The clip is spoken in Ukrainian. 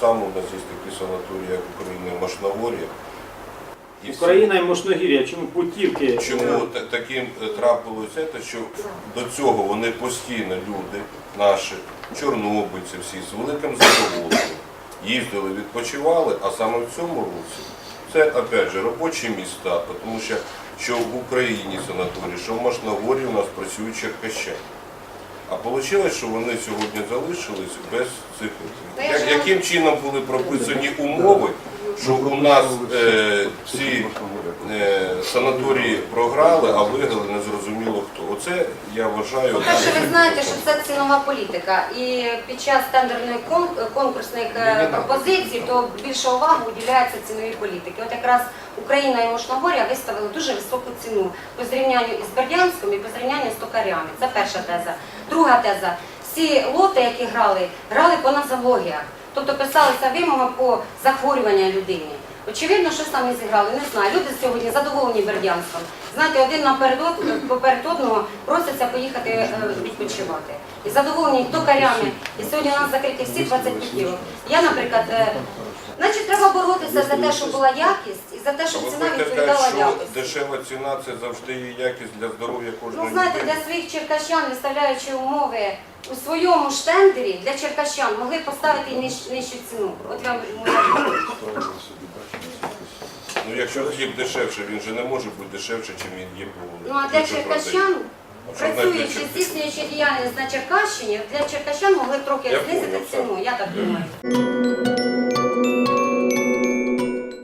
саму, у нас є такі санаторії, як Україна Машногор'я. І Україна і Мошногір'я, чому путівки? Чому та- таким е, трапилося те, що до цього вони постійно, люди наші, чорнобильці всі з великим задоволенням їздили, відпочивали, а саме в цьому році це опять же робочі міста, тому що що в Україні санаторії, що в Машногорі у нас працюють черкащани. А вийшло, що вони сьогодні залишились без цих. Як, яким чином були прописані умови, що у нас е, ці санаторії програли, а виграли незрозуміло хто. Оце я вважаю. По-перше, ви знаєте, що це цінова політика. І під час тендерної конкурсних е, пропозицій, то більша увага уділяється ціновій політики. От якраз Україна і Мошногорія виставили дуже високу ціну по зрівнянню із Бердянськом і по зрівнянню з токарями. Це перша теза. Друга теза. Всі лоти, які грали, грали по назологіях. Тобто писалися вимоги по захворювання людини. Очевидно, що самі зіграли, не знаю. Люди сьогодні задоволені Бердянськом. Знаєте, один наперед поперед одного просяться поїхати е, відпочивати. І задоволені токарями. І сьогодні у нас закриті всі 25 кіло. Я, наприклад, е, значить, треба боротися за те, щоб була якість, і за те, щоб ціна відповідала якості. дешева ціна це завжди є якість для здоров'я кожної Ну, знаєте, для своїх черкащан, виставляючи умови у своєму ж тендері, для черкащан могли поставити нижчу ціну. От вам моя. Ну якщо хліб дешевше, він же не може бути дешевше, чим він є по Ну а для черкащан, значить працюючи, здійснюючи діяльність на Черкащині, для черкащан могли б трохи Я знизити понял, ціну, я так думаю.